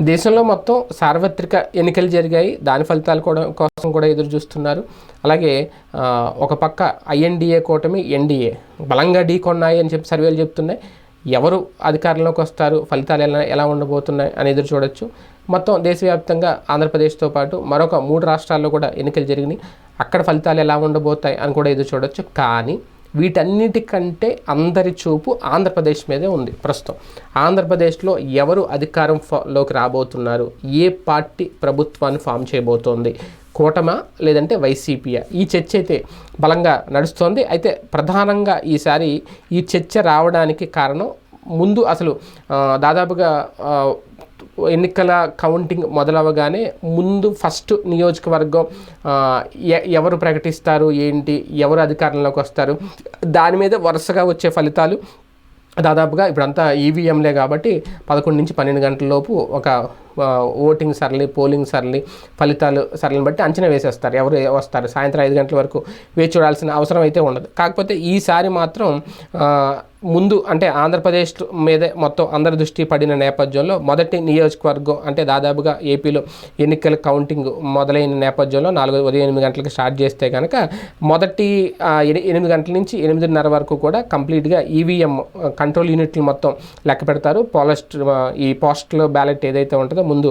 దేశంలో మొత్తం సార్వత్రిక ఎన్నికలు జరిగాయి. దాని ఫలితాలు కూడా కోసం కూడా ఎదురు చూస్తున్నారు. అలాగే ఒక పక్క ఐఎన్డిఏ కూటమి ఎన్డీఏ బలంగా ఢీకొన్నాయి అని చెప్పి సర్వేలు చెప్తున్నాయి. ఎవరు అధికారంలోకి వస్తారు? ఫలితాలు ఎలా ఎలా ఉండబోతున్నాయి అని ఎదురు చూడొచ్చు. మొత్తం దేశవ్యాప్తంగా ఆంధ్రప్రదేశ్తో పాటు మరొక మూడు రాష్ట్రాల్లో కూడా ఎన్నికలు జరిగినాయి. అక్కడ ఫలితాలు ఎలా ఉండబోతాయి అని కూడా ఎదురు చూడొచ్చు. కానీ వీటన్నిటికంటే అందరి చూపు ఆంధ్రప్రదేశ్ మీదే ఉంది ప్రస్తుతం. ఆంధ్రప్రదేశ్లో ఎవరు అధికారంలోకి రాబోతున్నారు? ఏ పార్టీ ప్రభుత్వాన్ని ఫామ్ చేయబోతోంది? కూటమా లేదంటే వైసీపీయా? ఈ చర్చ అయితే బలంగా నడుస్తోంది. అయితే ప్రధానంగా ఈసారి ఈ చర్చ రావడానికి కారణం ముందు అసలు దాదాపుగా ఎన్నికల కౌంటింగ్ మొదలవగానే ముందు ఫస్ట్ నియోజకవర్గం ఎ- ఎవరు ప్రకటిస్తారు ఏంటి ఎవరు అధికారంలోకి వస్తారు దాని మీద వరుసగా వచ్చే ఫలితాలు దాదాపుగా ఇప్పుడంతా ఈవీఎంలే కాబట్టి పదకొండు నుంచి పన్నెండు గంటల లోపు ఒక ఓటింగ్ సరళి పోలింగ్ సరళి ఫలితాలు సరళిని బట్టి అంచనా వేసేస్తారు. ఎవరు వస్తారు? సాయంత్రం ఐదు గంటల వరకు వేచి చూడాల్సిన అవసరం అయితే ఉండదు. కాకపోతే ఈసారి మాత్రం ముందు అంటే ఆంధ్రప్రదేశ్ మీదే మొత్తం అందరి దృష్టి పడిన నేపథ్యంలో మొదటి నియోజకవర్గం అంటే దాదాపుగా ఏపీలో ఎన్నికల కౌంటింగ్ మొదలైన నేపథ్యంలో నాలుగు ఉదయం ఎనిమిది గంటలకు స్టార్ట్ చేస్తే కనుక మొదటి ఎనిమిది గంటల నుంచి ఎనిమిదిన్నర వరకు కూడా కంప్లీట్గా ఈవీఎం కంట్రోల్ యూనిట్లు మొత్తం లెక్క పెడతారు. పోలస్ట్ ఈ పోస్టల్ బ్యాలెట్ ఏదైతే ఉంటుందో ముందు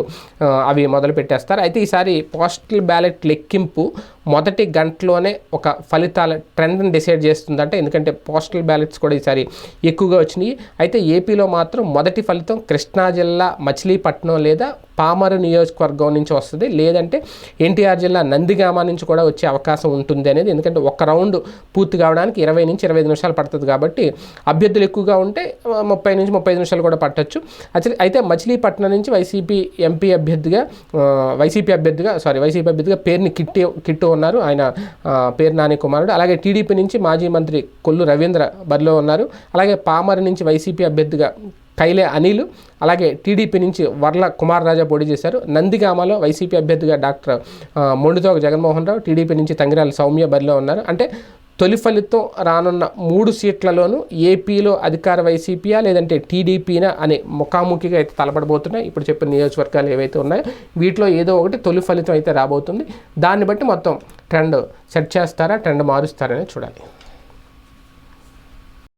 అవి మొదలు పెట్టేస్తారు అయితే ఈసారి పోస్టల్ బ్యాలెట్ లెక్కింపు మొదటి గంటలోనే ఒక ఫలితాల ట్రెండ్ని డిసైడ్ చేస్తుందంటే. ఎందుకంటే పోస్టల్ బ్యాలెట్స్ కూడా ఈసారి ఎక్కువగా వచ్చినాయి. అయితే ఏపీలో మాత్రం మొదటి ఫలితం కృష్ణా జిల్లా మచిలీపట్నం లేదా పామరు నియోజకవర్గం నుంచి వస్తుంది. లేదంటే ఎన్టీఆర్ జిల్లా నందిగామ నుంచి కూడా వచ్చే అవకాశం ఉంటుంది అనేది. ఎందుకంటే ఒక రౌండ్ పూర్తి కావడానికి ఇరవై నుంచి ఇరవై ఐదు నిమిషాలు పడుతుంది కాబట్టి అభ్యర్థులు ఎక్కువగా ఉంటే ముప్పై నుంచి ముప్పై ఐదు నిమిషాలు కూడా పట్టచ్చు. అయితే మచిలీపట్నం నుంచి వైసీపీ ఎంపీ అభ్యర్థిగా వైసీపీ అభ్యర్థిగా సారీ వైసీపీ అభ్యర్థిగా పేరుని కిట్టి కిట్టు ఉన్నారు. ఆయన పేరు నాని కుమారుడు. అలాగే టీడీపీ నుంచి మాజీ మంత్రి కొల్లు రవీంద్ర బరిలో ఉన్నారు. అలాగే పామర్ నుంచి వైసీపీ అభ్యర్థిగా కైలే అనిల్. అలాగే టీడీపీ నుంచి వర్ల కుమార్ రాజా పోటీ చేశారు. నందిగామలో వైసీపీ అభ్యర్థిగా డాక్టర్ మొండితోక జగన్మోహన్ రావు టీడీపీ నుంచి తంగిరాల సౌమ్య బరిలో ఉన్నారు. అంటే తొలి ఫలితం రానున్న మూడు సీట్లలోనూ ఏపీలో అధికార వైసీపీయా లేదంటే టీడీపీనా అనే ముఖాముఖిగా అయితే తలపడబోతున్నాయి. ఇప్పుడు చెప్పిన నియోజకవర్గాలు ఏవైతే ఉన్నాయో వీటిలో ఏదో ఒకటి తొలి ఫలితం అయితే రాబోతుంది. దాన్ని బట్టి మొత్తం ట్రెండ్ సెట్ చేస్తారా ట్రెండ్ మారుస్తారనే చూడాలి.